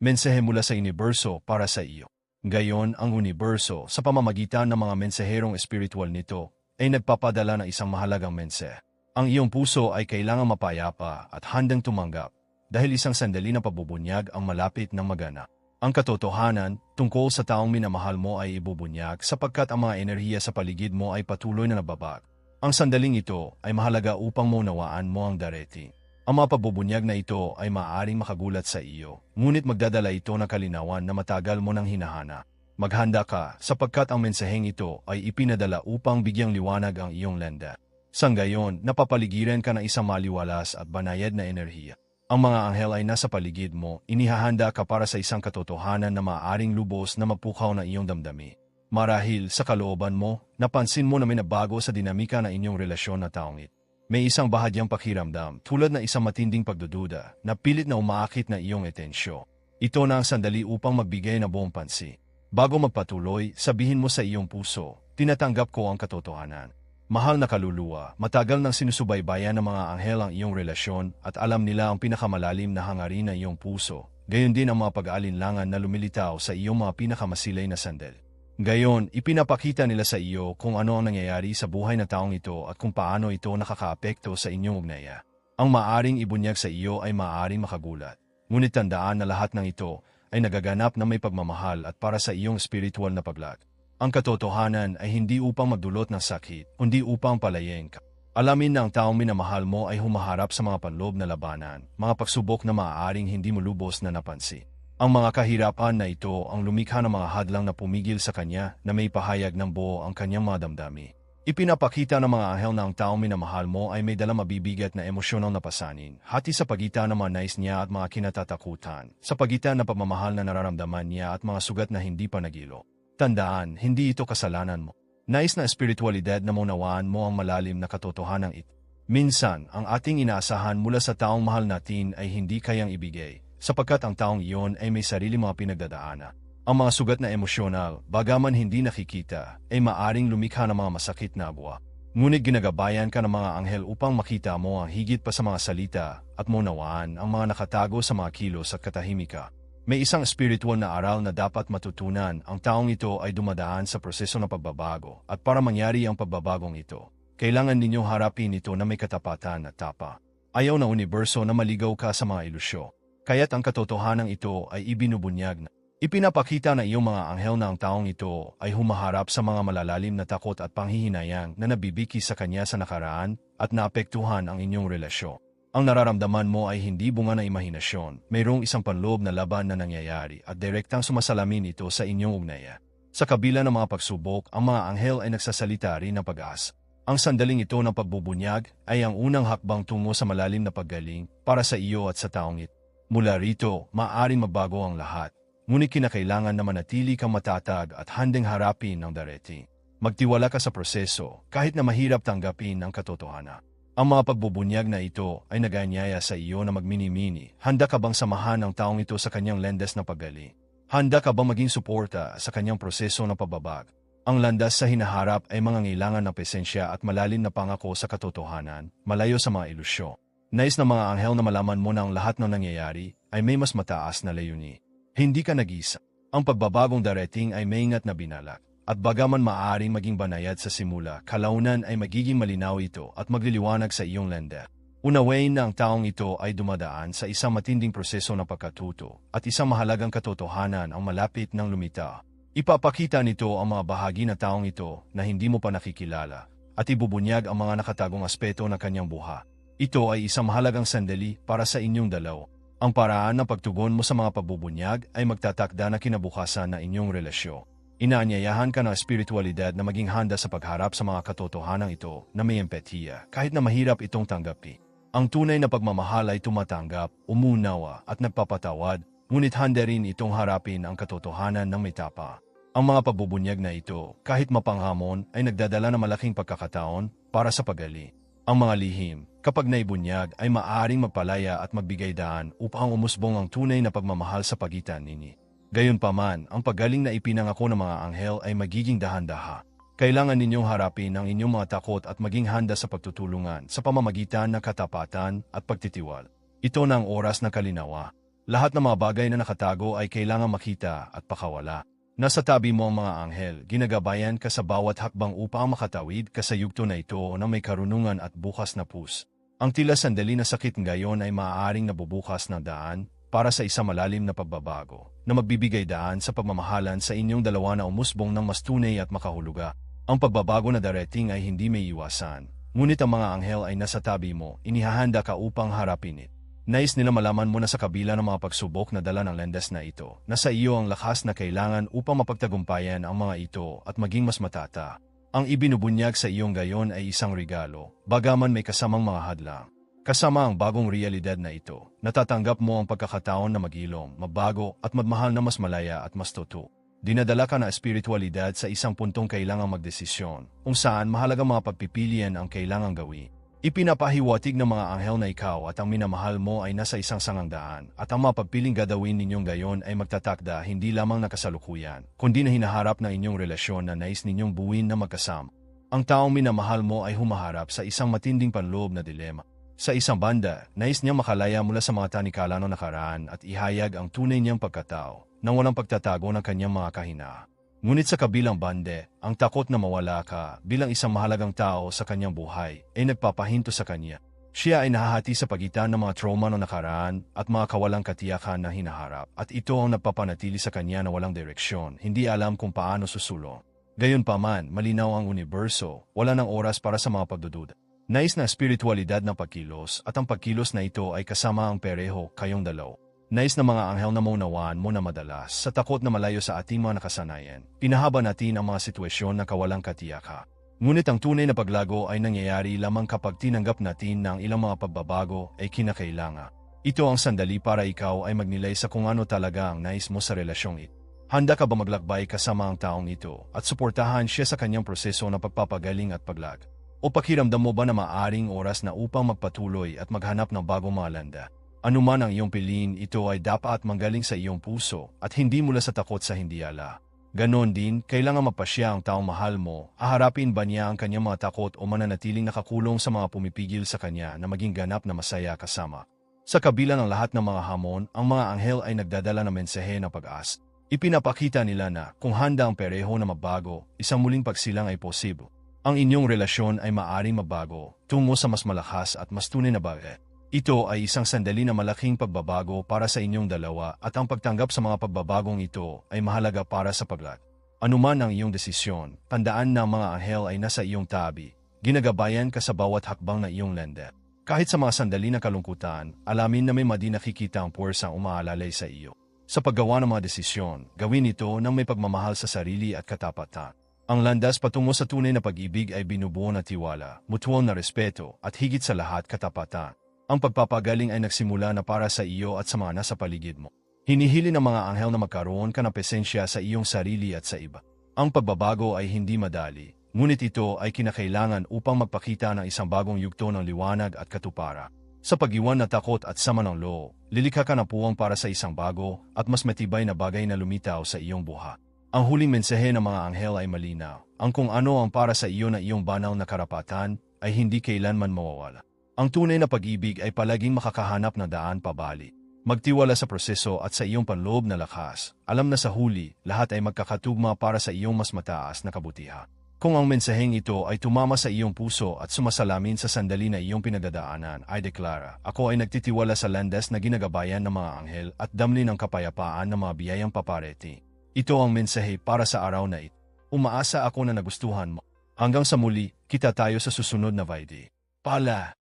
mensahe mula sa universo para sa iyo. Gayon, ang universo, sa pamamagitan ng mga mensaherong espiritual nito, ay nagpapadala ng isang mahalagang mensahe. Ang iyong puso ay kailangang mapayapa at handang tumanggap dahil isang sandali na pabubunyag ang malapit ng magana. Ang katotohanan tungkol sa taong minamahal mo ay ibubunyag sapagkat ang mga enerhiya sa paligid mo ay patuloy na nababag. Ang sandaling ito ay mahalaga upang maunawaan mo ang darating. Ang mga pabubunyag na ito ay maaaring makagulat sa iyo, ngunit magdadala ito ng kalinawan na matagal mo nang hinahana. Maghanda ka sapagkat ang mensaheng ito ay ipinadala upang bigyang liwanag ang iyong lenda. Sang gayon, napapaligiran ka ng isang maliwalas at banayad na enerhiya. Ang mga anghel ay nasa paligid mo, inihahanda ka para sa isang katotohanan na maaaring lubos na mapukaw na iyong damdami. Marahil sa kalooban mo, napansin mo na may nabago sa dinamika ng inyong relasyon na taong ito. May isang bahagyang pakiramdam tulad na isang matinding pagdududa na pilit na umaakit na iyong etensyo. Ito na ang sandali upang magbigay na buong pansin. Bago magpatuloy, sabihin mo sa iyong puso, tinatanggap ko ang katotohanan. Mahal na kaluluwa, matagal nang sinusubaybayan ng mga anghel ang iyong relasyon at alam nila ang pinakamalalim na hangarin ng iyong puso. Gayon din ang mga pag-aalinlangan na lumilitaw sa iyong mga pinakamasilay na sandal. Gayon, ipinapakita nila sa iyo kung ano ang nangyayari sa buhay na taong ito at kung paano ito nakakaapekto sa inyong ugnaya. Ang maaring ibunyag sa iyo ay maaring makagulat. Ngunit tandaan na lahat ng ito ay nagaganap na may pagmamahal at para sa iyong spiritual na paglag. Ang katotohanan ay hindi upang magdulot ng sakit, kundi upang palayin ka. Alamin na ang taong minamahal mo ay humaharap sa mga panlob na labanan, mga pagsubok na maaaring hindi mo lubos na napansin. Ang mga kahirapan na ito ang lumikha ng mga hadlang na pumigil sa kanya na may pahayag ng buo ang kanyang mga damdami. Ipinapakita ng mga anghel na ang taong minamahal mo ay may dalang mabibigat na emosyonal na pasanin, hati sa pagitan ng mga nais niya at mga kinatatakutan, sa pagitan ng pagmamahal na nararamdaman niya at mga sugat na hindi pa nagilo. Tandaan, hindi ito kasalanan mo. Nais na espiritualidad na maunawaan mo ang malalim na katotohanan ito. Minsan, ang ating inaasahan mula sa taong mahal natin ay hindi kayang ibigay, sapagkat ang taong iyon ay may sarili mga pinagdadaanan. Ang mga sugat na emosyonal, bagaman hindi nakikita, ay maaring lumikha ng mga masakit na abwa. Ngunit ginagabayan ka ng mga anghel upang makita mo ang higit pa sa mga salita at maunawaan ang mga nakatago sa mga kilos at katahimika. May isang spiritual na aral na dapat matutunan ang taong ito ay dumadaan sa proseso ng pagbabago at para mangyari ang pagbabagong ito, kailangan ninyong harapin ito na may katapatan at tapa. Ayaw na universo na maligaw ka sa mga ilusyo, kaya't ang katotohanan ito ay ibinubunyag na Ipinapakita na iyong mga anghel na ang taong ito ay humaharap sa mga malalalim na takot at panghihinayang na nabibiki sa kanya sa nakaraan at naapektuhan ang inyong relasyon. Ang nararamdaman mo ay hindi bunga ng imahinasyon, mayroong isang panloob na laban na nangyayari at direktang sumasalamin ito sa inyong ugnaya. Sa kabila ng mga pagsubok, ang mga anghel ay nagsasalita rin ng pag-asa. Ang sandaling ito ng pagbubunyag ay ang unang hakbang tungo sa malalim na paggaling para sa iyo at sa taong ito. Mula rito, maaaring mabago ang lahat ngunit kinakailangan na manatili kang matatag at handang harapin ang darating. Magtiwala ka sa proseso kahit na mahirap tanggapin ang katotohanan. Ang mga pagbubunyag na ito ay naganyaya sa iyo na magmini-mini. Handa ka bang samahan ang taong ito sa kanyang landas na paggali? Handa ka bang maging suporta sa kanyang proseso ng pababag? Ang landas sa hinaharap ay mga ngailangan ng presensya at malalim na pangako sa katotohanan, malayo sa mga ilusyon. Nais ng mga anghel na malaman mo na ang lahat ng nangyayari ay may mas mataas na layunin. Hindi ka nag-isa. Ang pagbabagong darating ay maingat na binalak. At bagaman maaaring maging banayad sa simula, kalaunan ay magiging malinaw ito at magliliwanag sa iyong lenda. Unawain na ang taong ito ay dumadaan sa isang matinding proseso ng pagkatuto at isang mahalagang katotohanan ang malapit ng lumita. Ipapakita nito ang mga bahagi na taong ito na hindi mo pa nakikilala at ibubunyag ang mga nakatagong aspeto ng kanyang buha. Ito ay isang mahalagang sandali para sa inyong dalaw ang paraan ng pagtugon mo sa mga pabubunyag ay magtatakda na kinabukasan na inyong relasyon. Inaanyayahan ka ng espiritualidad na maging handa sa pagharap sa mga katotohanan ito na may empatiya kahit na mahirap itong tanggapi. Ang tunay na pagmamahal ay tumatanggap, umunawa at nagpapatawad, ngunit handa rin itong harapin ang katotohanan ng may tapa. Ang mga pabubunyag na ito, kahit mapanghamon, ay nagdadala ng malaking pagkakataon para sa pagali. Ang mga lihim, kapag naibunyag, ay maaaring magpalaya at magbigay daan upang umusbong ang tunay na pagmamahal sa pagitan nini. Gayunpaman, ang paggaling na ipinangako ng mga anghel ay magiging dahan-daha. Kailangan ninyong harapin ang inyong mga takot at maging handa sa pagtutulungan sa pamamagitan ng katapatan at pagtitiwal. Ito na ang oras ng kalinawa. Lahat ng mga bagay na nakatago ay kailangan makita at pakawala. Nasa tabi mo ang mga anghel, ginagabayan ka sa bawat hakbang upang makatawid ka sa yugto na ito na may karunungan at bukas na pus. Ang tila sandali na sakit ngayon ay maaaring nabubukas ng daan para sa isang malalim na pagbabago na magbibigay daan sa pagmamahalan sa inyong dalawa na umusbong ng mas tunay at makahuluga. Ang pagbabago na darating ay hindi may iwasan, ngunit ang mga anghel ay nasa tabi mo, inihahanda ka upang harapin it. Nais nila malaman mo na sa kabila ng mga pagsubok na dala ng landas na ito, nasa iyo ang lakas na kailangan upang mapagtagumpayan ang mga ito at maging mas matata. Ang ibinubunyag sa iyong gayon ay isang regalo, bagaman may kasamang mga hadlang. Kasama ang bagong realidad na ito, natatanggap mo ang pagkakataon na magilom, mabago at magmahal na mas malaya at mas totoo. Dinadala ka na espiritualidad sa isang puntong kailangang magdesisyon, kung saan mahalagang mga pagpipilian ang kailangang gawin. Ipinapahiwatig ng mga anghel na ikaw at ang minamahal mo ay nasa isang sangandaan at ang mapagpiling gadawin ninyong gayon ay magtatakda hindi lamang nakasalukuyan, kundi na hinaharap na inyong relasyon na nais ninyong buwin na magkasama. Ang taong minamahal mo ay humaharap sa isang matinding panloob na dilema. Sa isang banda, nais niyang makalaya mula sa mga tanikala ng nakaraan at ihayag ang tunay niyang pagkatao nang walang pagtatago ng kanyang mga kahina. Ngunit sa kabilang bande, ang takot na mawala ka bilang isang mahalagang tao sa kanyang buhay ay nagpapahinto sa kanya. Siya ay nahahati sa pagitan ng mga trauma ng nakaraan at mga kawalang katiyakan na hinaharap at ito ang nagpapanatili sa kanya na walang direksyon, hindi alam kung paano susulong. Gayunpaman, malinaw ang universo, wala ng oras para sa mga pagdududa. Nais na espiritualidad ng pagkilos at ang pagkilos na ito ay kasama ang pereho kayong dalaw. Nais na mga anghel na maunawaan mo na madalas sa takot na malayo sa ating mga nakasanayan. Pinahaba natin ang mga sitwasyon na kawalang katiyaka. Ngunit ang tunay na paglago ay nangyayari lamang kapag tinanggap natin na ang ilang mga pagbabago ay kinakailangan. Ito ang sandali para ikaw ay magnilay sa kung ano talaga ang nais mo sa relasyong ito. Handa ka ba maglakbay kasama ang taong ito at suportahan siya sa kanyang proseso na pagpapagaling at paglag? O pakiramdam mo ba na maaring oras na upang magpatuloy at maghanap ng bagong mga landa? Anuman ang iyong piliin, ito ay dapat manggaling sa iyong puso at hindi mula sa takot sa hindi ala. Ganon din, kailangan mapasya ang taong mahal mo, aharapin ba niya ang kanyang mga takot o mananatiling nakakulong sa mga pumipigil sa kanya na maging ganap na masaya kasama. Sa kabila ng lahat ng mga hamon, ang mga anghel ay nagdadala ng mensahe ng pag-as. Ipinapakita nila na kung handa ang pereho na mabago, isang muling pagsilang ay posible. Ang inyong relasyon ay maaring mabago tungo sa mas malakas at mas tunay na bagay. Ito ay isang sandali na malaking pagbabago para sa inyong dalawa at ang pagtanggap sa mga pagbabagong ito ay mahalaga para sa paglat. Anuman ang iyong desisyon, tandaan na ang mga anghel ay nasa iyong tabi. Ginagabayan ka sa bawat hakbang na iyong lende. Kahit sa mga sandali na kalungkutan, alamin na may madi nakikita ang puwersang umaalalay sa iyo. Sa paggawa ng mga desisyon, gawin ito ng may pagmamahal sa sarili at katapatan. Ang landas patungo sa tunay na pag-ibig ay binubuo na tiwala, mutual na respeto at higit sa lahat katapatan. Ang pagpapagaling ay nagsimula na para sa iyo at sa mga nasa paligid mo. Hinihili ng mga anghel na magkaroon ka ng presensya sa iyong sarili at sa iba. Ang pagbabago ay hindi madali, ngunit ito ay kinakailangan upang magpakita ng isang bagong yugto ng liwanag at katupara. Sa pag-iwan na takot at sama ng loo, lilikha ka ng puwang para sa isang bago at mas matibay na bagay na lumitaw sa iyong buha. Ang huling mensahe ng mga anghel ay malinaw. Ang kung ano ang para sa iyo na iyong banal na karapatan ay hindi kailanman mawawala. Ang tunay na pag-ibig ay palaging makakahanap na daan pabali. Magtiwala sa proseso at sa iyong panloob na lakas. Alam na sa huli, lahat ay magkakatugma para sa iyong mas mataas na kabutihan. Kung ang mensaheng ito ay tumama sa iyong puso at sumasalamin sa sandali na iyong pinagdadaanan, ay deklara, ako ay nagtitiwala sa landas na ginagabayan ng mga anghel at damli ng kapayapaan ng mga biyayang papareti. Ito ang mensahe para sa araw na ito. Umaasa ako na nagustuhan mo. Hanggang sa muli, kita tayo sa susunod na Vaidi. Pala!